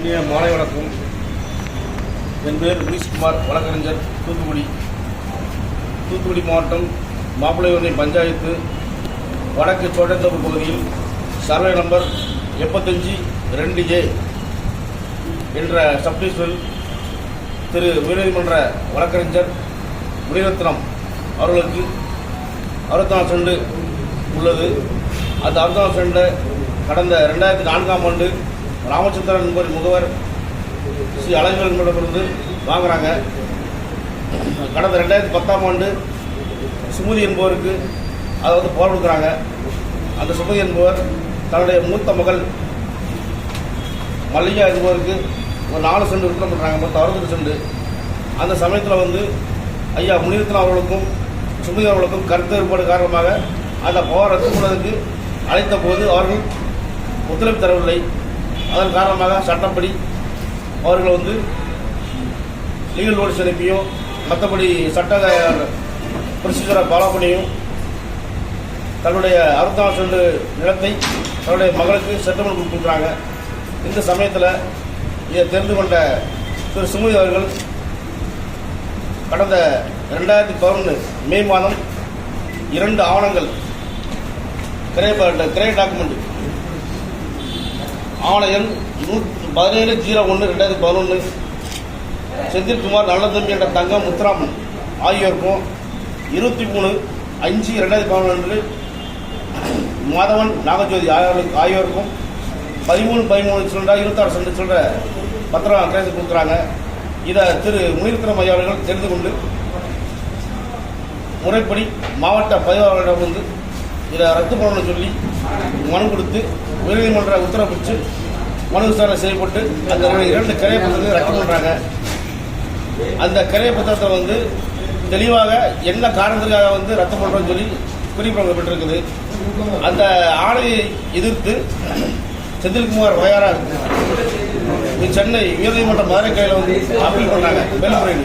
இனிய மாலை வணக்கம். என் பேர் முனீஷ்குமார் வழக்கறிஞர் தூத்துக்குடி. தூத்துக்குடி மாவட்டம் மாப்பிள்ளையூரணி பஞ்சாயத்து வடக்கு சோழத்தோப்பு பகுதியில் சர்வே நம்பர் எப்பத்தஞ்சு ரெண்டு ஏ என்ற சப்டிவிஷனில் திரு உயர்நீதிமன்ற வழக்கறிஞர் முனிரத்னம் அவர்களுக்கு அறுபத்தாம் செண்டு உள்ளது. அந்த அறுபத்தாம் செண்டை கடந்த ரெண்டாயிரத்தி நான்காம் ஆண்டு ராமச்சந்திரன் என்பவர் முகவர் ஸ்ரீ அழகர் என்பவரிடமிருந்து வாங்குறாங்க. கடந்த ரெண்டாயிரத்தி பத்தாம் ஆண்டு சுமதி என்பவருக்கு அதை வந்து போர் கொடுக்குறாங்க. அந்த சுமதி என்பவர் தன்னுடைய மூத்த மகள் மல்லிகா என்பவருக்கு ஒரு நாலு செண்டு விற்பனை பண்ணுறாங்க மொத்தம் அறுபது செண்டு. அந்த சமயத்தில் வந்து ஐயா முனிரத்னம் அவர்களுக்கும் சுமதி அவர்களுக்கும் கருத்து வேறுபாடு காரணமாக அந்த பவர் ரத்து பண்ணுவதற்கு அழைத்த போது அவர்கள் ஒத்துழைப்பு தரவில்லை. அதன் காரணமாக சட்டப்படி அவர்கள் வந்து லீகல் நோட்டீஸ் அனுப்பியும் மற்றபடி சட்ட ப்ரொசீஜரை ஃபாலோ பண்ணியும் தன்னுடைய அறுபத்தாம் சென்று நிலத்தை தன்னுடைய மகளுக்கு செட்டில்மெண்ட் கொடுத்துருக்குறாங்க இந்த சமயத்தில் இதை தெரிந்து கொண்ட திரு சுமதி அவர்கள் கடந்த ரெண்டாயிரத்தி பதினொன்று மே மாதம் இரண்டு ஆவணங்கள் கிரே கிரே டாக்குமெண்ட் ஆவண எண் பதினேழு ஜீரோ ஒன்று ரெண்டாயிரத்தி பதினொன்று செந்தில்குமார் நல்லதம்பி என்ற தங்கம் முத்துராமன் ஆகியோருக்கும் இருபத்தி மூணு அஞ்சு ரெண்டாயிரத்தி பதினொன்று மாதவன் நாகஜோதி ஆகியோருக்கு ஆகியோருக்கும் பதிமூணு பதிமூணு சொல்ற இருபத்தாறு சென்று சொல்ற பத்திரம் கேட்டு கொடுக்குறாங்க. இதை திரு முனிரத்னம் ஐயா அவர்கள் தெரிந்து கொண்டு முறைப்படி மாவட்ட பதிவாளரிடம் வந்து இதை ரத்து பண்ணணும்னு சொல்லி மனு கொடுத்து உயர்நீதிமன்ற உத்தரவு மனு விசாரணை செய்யப்பட்டு அந்த இரண்டு கரைய பத்திரத்தை ரத்து பண்ணுறாங்க அந்த கரைய பத்திரத்தை வந்து தெளிவாக என்ன காரணத்துக்காக வந்து ரத்து பண்ணுறோம்னு சொல்லி குறிப்பிடப்பட்டிருக்குது அந்த ஆணையை எதிர்த்து செந்தில்குமார் வயாரா சென்னை உயர்நீதிமன்ற மதுரை கையில் வந்து அப்பீல் பண்ணுறாங்க மேல்முறையீடு.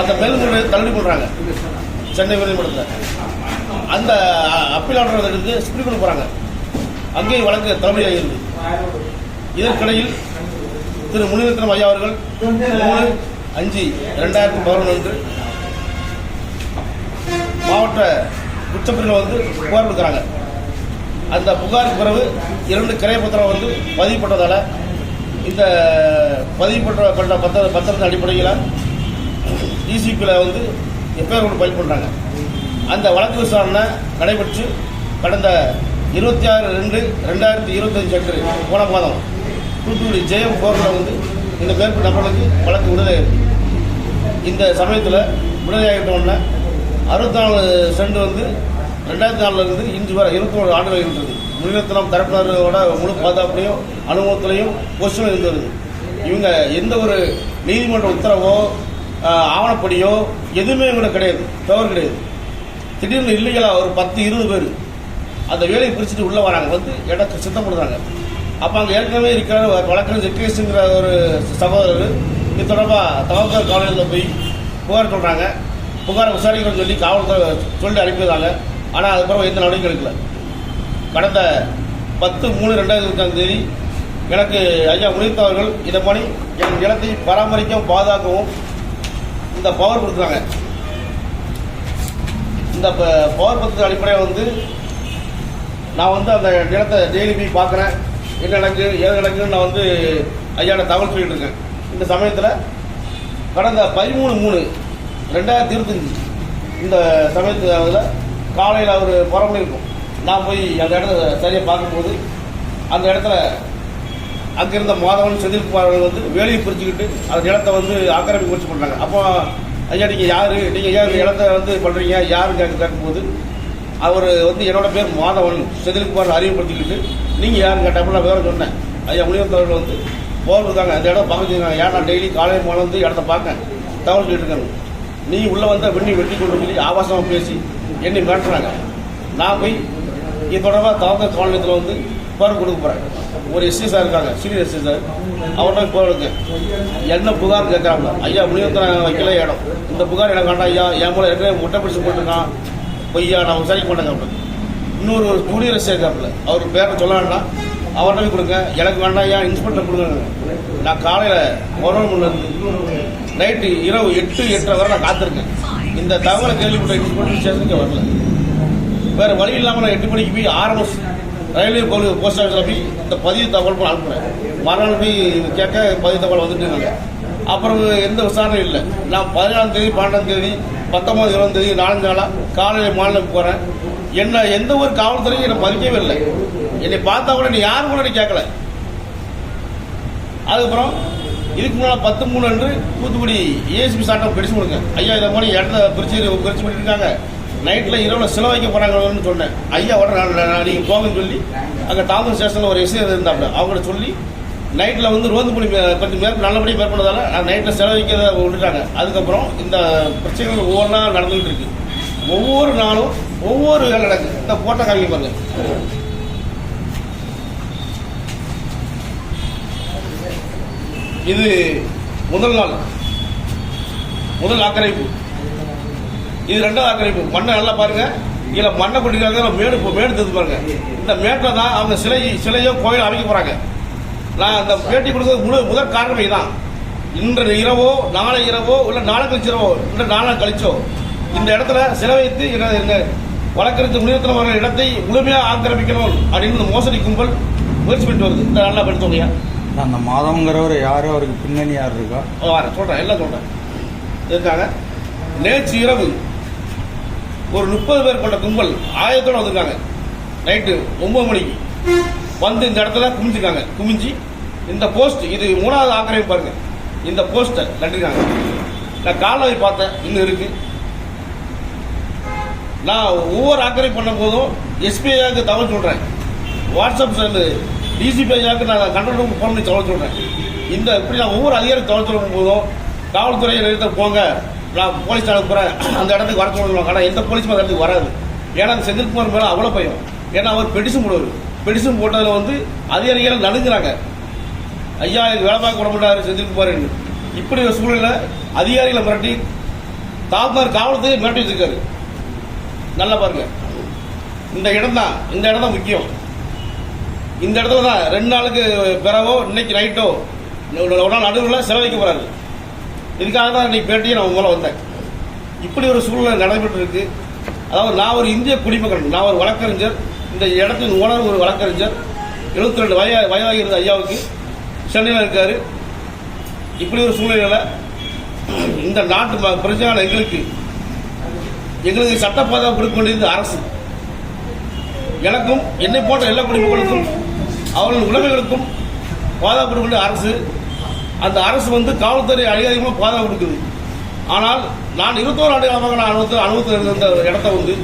அந்த மேல்முறையை தள்ளுபடி பண்ணுறாங்க சென்னை உயர்நீதிமன்றத்தில். அந்த அப்பீல் ஆர்டர் எடுத்து சுப்ரீம் கோர்ட் போகிறாங்க அங்கேயும் வழக்கு தலைமையாக இருக்கு இதற்கிடையில் திரு முனிரத்னம் ஐயா அவர்கள் மூணு அஞ்சு ரெண்டாயிரத்தி பதினொன்று மாவட்ட குற்றப்பிரிவில் வந்து புகார் கொடுக்குறாங்க. அந்த புகாருக்கு பிறகு இரண்டு கிரைய பத்திரம் வந்து பதிவுப்பட்டதால் இந்த பதிவுப்பட்ட பட்ட பத்திர பத்திரத்தின் அடிப்படையில் டிசிபியில் வந்து எஃப்ஐஆர் ஒன்று ஃபைல் பண்ணுறாங்க அந்த வழக்கு விசாரணை நடைபெற்று கடந்த இருபத்தி ஆறு ரெண்டு ரெண்டாயிரத்தி இருபத்தஞ்சு அன்று போன மாதம் தூத்துக்குடி ஜெயம் கோர்ட்டில் வந்து இந்த மேற்கு நபர்களுக்கு வழக்கு விடுதலை இந்த சமயத்தில் விடுதலையாகிட்ட உடனே அறுபத்தி நாலு சென்று வந்து ரெண்டாயிரத்தி நாலுலேருந்து இன்று வரை இருபத்தி ஒரு ஆண்டுகள் இருந்தது முனிரத்னம் தரப்பினரோட முழு பாதுகாப்புலையும் அனுபவத்திலையும் கொஸ்டின் இருந்து வருது இவங்க எந்த ஒரு நீதிமன்ற உத்தரவோ ஆவணப்படியோ எதுவுமே இவங்களுக்கு கிடையாது. தவறு கிடையாது. திடீர்னு இல்லைங்களா ஒரு பத்து இருபது பேர். அந்த வேலையை பிரிச்சுட்டு உள்ளே வராங்க. வந்து இடத்தை சுத்தம் பண்ணுறாங்க. அப்போ அங்கே ஏற்கனவே இருக்கிற வழக்கறிஞர் ஜெக்கேஷுங்கிற ஒரு சகோதரர் இது தொடர்பாக தவக்கர் காலேஜில் போய் புகார் சொல்கிறாங்க புகாரை விசாரிக்கணும்னு சொல்லி காவல்துறை சொல்லி அனுப்பிடுறாங்க ஆனால் அதுக்கப்புறம் எந்த நடவடிக்கை எடுக்கல. கடந்த பத்து மூணு ரெண்டாயிரத்தி இருபத்தாம் தேதி எனக்கு ஐயா முனித் அவர்கள் இதை பண்ணி என் நிலத்தை பராமரிக்கவும் பாதுகாக்கவும் இந்த பவர் கொடுக்குறாங்க. இந்த பவர் பத்து அடிப்படையில் வந்து நான் வந்து அந்த நிலத்தை டெய்லி போய் பார்க்குறேன். என்ன நடக்கு ஏது நடக்குன்னு நான் வந்து ஐயாட்ட தகவல் சொல்லிட்டு இருக்கேன். இந்த சமயத்தில் கடந்த பதிமூணு மூணு ரெண்டாயிரத்தி இருபத்தஞ்சி இந்த சமயத்தில் அதில் காலையில் அவர் புறம்பு இருக்கும். நான் போய் அந்த இடத்த சரியாக பார்க்கும்போது அந்த இடத்துல அங்கிருந்த மாதவன் செந்தில்குமார் வந்து வேலையை பிரிச்சுக்கிட்டு அந்த நிலத்தை வந்து ஆக்கிரமிப்பு முயற்சி பண்ணுறாங்க அப்போ ஐயா நீங்கள் யார்? நீங்கள் ஏன் இடத்த வந்து பண்ணுறீங்க யாருன்னு கேட்க கேட்கும்போது? அவர் வந்து என்னோட பேர் மாதவன். செந்தில்குமார் அறிமுகப்படுத்திக்கிட்டு நீங்கள் யாருன்னு கேட்டப்ப நான் விவரம் சொன்னேன். ஐயா முனிவத்தவர்கள் வந்து போர் தாங்க அந்த இடம் பார்க்க சொல்லிருக்காங்க ஏன் நான் டெய்லி காலையில் மேலே வந்து இடத்த பார்க்க தகவல் சொல்லிட்டு இருக்காங்க நீ உள்ளே வந்தால் வெண்ணி வெட்டி கொண்டு சொல்லி ஆபாசமாக பேசி என்னை மிரட்டுறாங்க. நான் போய் இது தொடர்பாக தவக்க காலனியத்தில் வந்து புகார் கொடுக்க போகிறேன் ஒரு எஸ்சி சார் இருக்காங்க. சீனியர் எஸ்சி சார் அவர்கிட்ட போகிறதுக்கு என்ன புகார் கேட்குறாங்க ஐயா முனிவத்தனை வைக்கல இடம். இந்த புகார் எனக்கு வேண்டாம் ஐயா. என் மூலம் ஏற்கனவே முட்டை பிடிச்சி போட்டிருக்கான். பொய்யா நான் விசாரிக்க மாட்டேங்க அப்படின்னு இன்னொரு ஒரு ஜூனியர் எஸ்சி இருக்காப்புல. அவர் பேரை சொல்ல வேண்டாம். அவர்கிட்ட போய் கொடுங்க. எனக்கு வேண்டாம் ஐயா இன்ஸ்பெக்டர் கொடுங்க. நான் காலையில் ஒரு இருந்து நைட்டு இரவு எட்டு எட்டரை வரை நான் காத்திருக்கேன். இந்த தகவலை கேள்விப்பட்ட இன்ஸ்பெக்டர் ஸ்டேஷனுக்கு வரல. வேறு வழி இல்லாமல் நான் எட்டு மணிக்கு போய் ஆரம்பம் ரயில்வே போலீஸ் போஸ்ட் ஆஃபீஸில் போய் இந்த பதிவு தகவல் போய் அனுப்புனேன். மறுநாள் போய் கேட்க பதிவு தகவல் வந்துட்டு இருக்காங்க அப்புறம் எந்த விசாரணையும் இல்லை. நான் பதினாலாம் தேதி பன்னெண்டாம் தேதி பத்தொம்பது இருபதாம் தேதி நாலஞ்சு நாளாக காலையில் மாநிலம் போகிறேன் என்ன எந்த ஒரு காவல்துறையும் என்னை மதிக்கவே இல்லை. என்னை பார்த்தா கூட நீ யாரும் கூட கேட்கல. அதுக்கப்புறம் இதுக்கு முன்னால் பத்து மூணு அன்று தூத்துக்குடி ஏசிபி சாட்டம் பிடிச்சு கொடுங்க. ஐயா இதை மாதிரி இடத்த பிரிச்சு பிரிச்சு இருக்காங்க. நைட்டில் இரவில் சில வைக்க போகிறாங்கன்னு சொன்னேன். ஐயா உடனே நான் நீங்கள் போங்கன்னு சொல்லி அங்கே தாமஸ் ஸ்டேஷனில் ஒரு எஸ்ஐ இருந்தாப்புல அவங்கள சொல்லி நைட்டில் வந்து ரோந்து பணி மே- பற்றி மேற் நல்லபடியாக மேற்கொண்டதால் நான் நைட்டில் செலவழிக்கிறத விட்டுட்டாங்க. அதுக்கப்புறம் இந்த பிரச்சனைகள் ஒவ்வொன்றா நடந்துகிட்டு இருக்கு. ஒவ்வொரு நாளும் ஒவ்வொரு வேலை நடக்குது. இந்த போட்டோ காமிக்க பாருங்க. இது முதல் நாள். முதல் ஆக்கிரமிப்பு. இது ரெண்டாவது ஆக்கிரமிப்பு மண்ணை நல்லா பாருங்க. இதில் மண்ணை கொட்டிருக்காங்க. மேடு மேடு தெரிஞ்சு பாருங்க. இந்த மேட்டில் தான் அவங்க சிலை சிலையோ கோயில் அமைக்க போறாங்க. நான் அந்த பேட்டி கொடுத்தது முழு முதல் காரணம் இதுதான் இன்று இரவோ நாளை இரவோ இல்லை நாளை கழிச்சு இரவோ இல்லை நாளை கழிச்சோ இந்த இடத்துல சிலை வைத்து என்ன- வழக்கறிஞர் முனியத்தில் வர இடத்தை முழுமையாக ஆக்கிரமிக்கணும் அப்படின்னு மோசடி கும்பல் முயற்சி பண்ணிட்டு வருது. இந்த நல்லா படித்தோங்கய்யா அந்த மாதவங்கிறவர் யாரு? அவருக்கு பின்னணி யார் இருக்கா? வரேன். சொல்கிறேன் எல்லாம் சொல்கிறேன் இருக்காங்க நேற்று இரவு ஒரு முப்பது பேர் கொண்ட கும்பல் ஆயத்தோடு வந்திருக்காங்க. நைட்டு ஒன்பது மணிக்கு. வந்து இந்த இடத்துல குமிஞ்சிருக்காங்க. குமிஞ்சி இந்த போஸ்ட் இது மூணாவது ஆக்கிரமிப்பு பாருங்க. இந்த போஸ்ட்டை நட்டிருக்காங்க. நான் காலைல பார்த்தேன். இன்னும் இருக்கு. நான் ஒவ்வொரு ஆக்கிரமிப்பு பண்ணும் போதும் எஸ்பிஐக்கு தகவல் சொல்கிறேன் வாட்ஸ்அப் செல்லு டிசிபிஐக்கு நான் கண்ட்ரோல் ரூம் ஃபோன் பண்ணி தகவல் சொல்கிறேன் இந்த இப்படி நான் ஒவ்வொரு அதிகாரி தகவல் சொல்லும் போதும் காவல்துறை நிறுத்த போங்க. நான் போலீஸ் அனுப்புகிறேன் அந்த இடத்துக்கு வர சொல்லுவாங்க. ஆனால் எந்த போலீஸும் அந்த இடத்துக்கு வராது. ஏன்னா அந்த செந்தில்குமார் மேலே அவ்வளோ பயம். ஏன்னா அவர் பெடிஷன் போடுவார். பெடிஷன் போட்டதில் வந்து அதிகாரிகள் நடுங்குறாங்க. ஐயா எனக்கு வேலை பார்க்க விட மாட்டாரு செந்தில்குமார் இப்படி ஒரு சூழ்நிலை அதிகாரிகளை மிரட்டி தாக்குமார் காவல்துறை மிரட்டி வச்சிருக்காரு. நல்லா பாருங்க. இந்த இடம் தான் இந்த இடம் தான் முக்கியம். இந்த இடத்துல தான் ரெண்டு நாளுக்கு பிறவோ இன்னைக்கு நைட்டோ ஒரு நாள் நடுவில் செலவழிக்க போகிறாரு இதுக்காக தான் இன்னைக்கு பேட்டியை நான் உங்களை வந்தேன். இப்படி ஒரு சூழ்நிலை நடைபெற்று இருக்கு அதாவது நான் ஒரு இந்திய குடிமகன் நான் ஒரு வழக்கறிஞர். இந்த இடத்தின் ஓனர் ஒரு வழக்கறிஞர். 72 ரெண்டு வய வயதாகிறது இருந்த ஐயாவுக்கு சென்னையில் இருக்கார். இப்படி ஒரு சூழ்நிலையில் இந்த நாட்டு ம- எங்களுக்கு எங்களுக்கு சட்ட பாதுகாப்பு கொடுக்க வேண்டியது அரசு. எனக்கும் என்னை போன்ற எல்லா குடிமக்களுக்கும் அவர்களின் உடமைகளுக்கும் பாதுகாப்பு கொடுக்க வேண்டிய அரசு. அந்த அரசு வந்து காவல்துறை அதிகாரிகளும் பாதுகாப்பு கொடுக்குது. ஆனால் நான் இருபத்தோரு ஆண்டு காலமாக நான் அனுபவத்தில் அனுபவத்தில் இருந்த இடத்த வந்து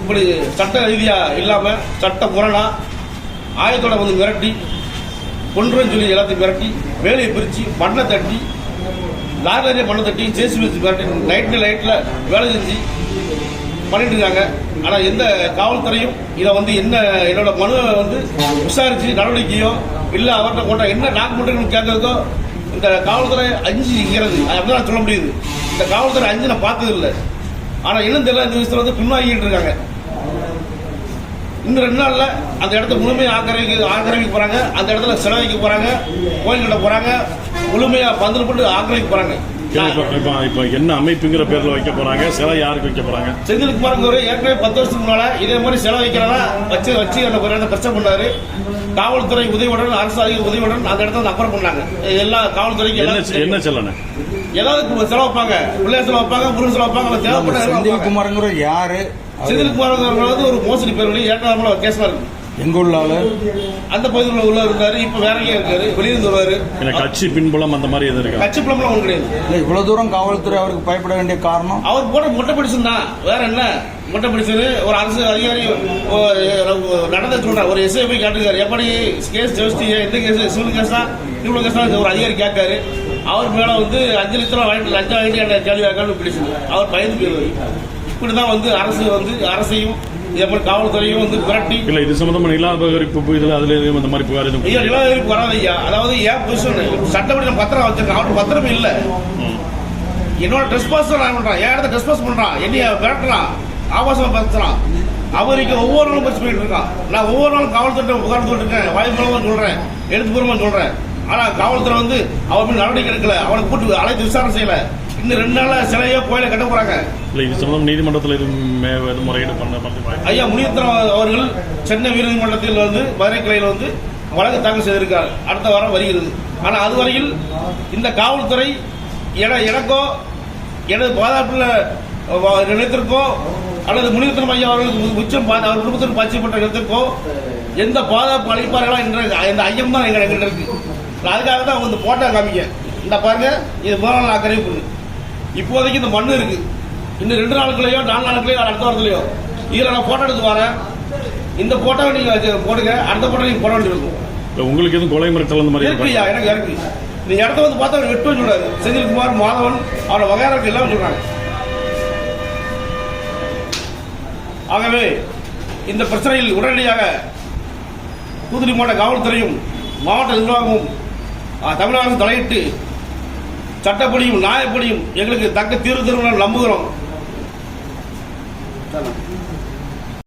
இப்படி சட்ட ரீதியாக இல்லாமல் சட்ட முரணா ஆயத்தோட வந்து மிரட்டி கொன்றுன்னு சொல்லி எல்லாத்தையும் மிரட்டி வேலையை பிரித்து மண்ணை தட்டி லாரி மண்ணை தட்டி ஜேசி வச்சு மிரட்டி நைட்டு லைட்டில் வேலை செஞ்சு பண்ணிட்டு இருக்காங்க. ஆனால் எந்த காவல்துறையும் இதை வந்து என்ன என்னோட மனுவை வந்து விசாரித்து நடவடிக்கையோ இல்லை அவர்கிட்ட போட்டால் என்ன டாக்குமெண்ட்டுன்னு கேட்கறதோ இந்த காவல்துறை அஞ்சு அஞ்சுங்கிறது அப்படிதான் சொல்ல முடியுது. இந்த காவல்துறை அஞ்சு நான் பார்த்தது இல்லை. ஆனால் இன்னும் தெரியல இந்த விஷயத்தில் வந்து பின்வாங்கிட்டு இருக்காங்க. இன்னும் ரெண்டு நாளில் அந்த இடத்த முழுமையாக ஆக்கிரமிக்க ஆக்கிரமிக்க போகிறாங்க அந்த இடத்துல சிலவைக்கு போகிறாங்க கோயில் கட்ட போகிறாங்க முழுமையாக பந்தல் போட்டு ஆக்கிரமிக்க போகிறாங்க இப்ப என்ன அமைப்புங்கிற பேர்ல வைக்க போறாங்க சிலை யாருக்கு வைக்க போறாங்க? செந்தில்குமார் ஏற்கனவே பத்து வருஷத்துக்கு முன்னால இதே மாதிரி செலவு வைக்கிறதா வச்சு வச்சு அந்த ஒரு இடத்த பிரச்சனை பண்ணாரு. காவல்துறை உதவியுடன் அரசு அதிகாரி உதவியுடன் அந்த இடத்த வந்து அப்புறம் பண்ணாங்க. எல்லா காவல்துறைக்கு என்ன என்ன செல்லன ஏதாவது செலவு வைப்பாங்க பிள்ளைய செலவு வைப்பாங்க முருகன் செலவு வைப்பாங்க தேவைப்பட்ட. செந்தில்குமார்ங்கிற யாரு? செந்தில்குமார் வந்து ஒரு மோசடி பேர் ஏற்கனவே ஒரு கேஸ்ல இருக்கு. எங்க உள்ள ஆளு அந்த பகுதியில் உள்ள இருந்தாரு இப்ப வேற எங்கேயும் இருக்காரு வெளியிருந்து வருவாரு. என்ன கட்சி பின்புலம் அந்த மாதிரி எதுவும் இருக்கா கட்சி பிளம்லாம் ஒன்று கிடையாது. இல்ல இவ்வளவு தூரம் காவல்துறை அவருக்கு பயப்பட வேண்டிய காரணம்? அவர் போட்ட மொட்டை பிடிச்சன் தான். வேற என்ன? மொட்டை பிடிச்சது ஒரு அரசு அதிகாரி நடந்த சொல்றாரு ஒரு எஸ்ஐ போய் கேட்டுக்காரு எப்படி கேஸ் ஜெயிச்சிட்டீங்க எந்த கேஸ் சிவில் கேஸ் தான்? இவ்வளவு கேஸ் தான்? ஒரு அதிகாரி கேட்காரு. அவர் மேல வந்து அஞ்சு லட்சம் வாங்கிட்டு லஞ்சம் வாங்கிட்டு என்ன கேள்வி கேட்கணும் பிடிச்சது அவர் பயந்து போயிருவாரு. இப்படி தான் வந்து அரசு வந்து அரசையும் இதே மாதிரி காவல்துறையும் வந்து மிரட்டி இல்ல இது சம்பந்தமான இல்லாதவருக்கு இதுல அதுல எதுவும் இந்த மாதிரி புகார் எதுவும் ஐயா நிலவரிப்பு வராது ஐயா. அதாவது ஏன் பொசிஷன் சட்டப்படி நான் பத்திரம் வச்சிருக்கேன் அவருக்கு பத்திரம் இல்ல. என்னோட ட்ரெஸ் பாஸ் நான் பண்றான். என் இடத்த ட்ரெஸ் பாஸ் பண்றான். என்னைய விரட்டுறான். ஆபாசமா பேசுறான் அவருக்கு ஒவ்வொரு நாளும் பிரச்சனை பண்ணிட்டு இருக்கான். நான் ஒவ்வொரு நாளும் காவல்துறை புகார் சொல்லிருக்கேன் வாய்ப்பு சொல்றேன். எழுத்துப்பூர்வமா சொல்றேன். ஆனா காவல்துறை வந்து அவன் மீது நடவடிக்கை எடுக்கல. அவனை கூட்டு அழைத்து விசாரணை செய்யல. இன்னும் ரெண்டு நாள்ல சிலையோ கோயில கட்ட போறாங்க. இல்லை இது சம்பந்தம் நீதிமன்றத்தில் எதுவும் முறையீடு பண்ண ஐயா முனியத்திரம் அவர்கள் சென்னை உயர்நீதிமன்றத்தில் வந்து மதுரை கிளையில் வந்து வழக்கு தாக்கல் செய்திருக்கார். அடுத்த வாரம் வருகிறது. ஆனா அதுவரையில் இந்த காவல்துறை என எனக்கோ எனது பாதுகாப்புல நிலையத்திற்கோ அல்லது முனியத்திரம் ஐயா அவர்களுக்கு உச்சம் அவர் குடும்பத்திற்கு பாய்ச்சப்பட்ட இடத்திற்கோ எந்த பாதுகாப்பு அளிப்பார்களா என்ற இந்த ஐயம் தான் எங்க எங்கிட்ட இருக்கு. நான் அதுக்காக தான் அவங்க போட்டோ காமிக்க. இந்த பாருங்க இது நாள் அக்கறை பொண்ணு இப்போதைக்கு இந்த மண்ணு இருக்கு. இன்னும் ரெண்டு நாளுக்குள்ளேயோ நாலு நாளுக்குள்ளேயோ அடுத்த வாரத்துலயோ. இதுல நான் போட்டோ எடுத்து வரேன். இந்த போட்டோவை நீங்க வச்சு போடுங்க. அடுத்த போட்டோ நீங்க போட வேண்டியிருக்கும் இல்லை உங்களுக்கு எதுவும் கொலை மிரட்டல் அந்த மாதிரி இருக்குய்யா இருக்கா? எனக்கு இருக்கு. இந்த இடத்த வந்து பார்த்தா அவர் வெட்டு சொல்றாரு. செந்தில்குமார் மாதவன் அவரோட வகையாருக்கு எல்லாம் சொல்றாங்க. ஆகவே இந்த பிரச்சனையில் உடனடியாக தூத்துக்குடி மாவட்ட காவல்துறையும் மாவட்ட நிர்வாகமும் தமிழக அரசு தலையிட்டு சட்டப்படியும் நியாயப்படியும் எங்களுக்கு தக்க தீர்வு தரும் நம்புகிறோம்.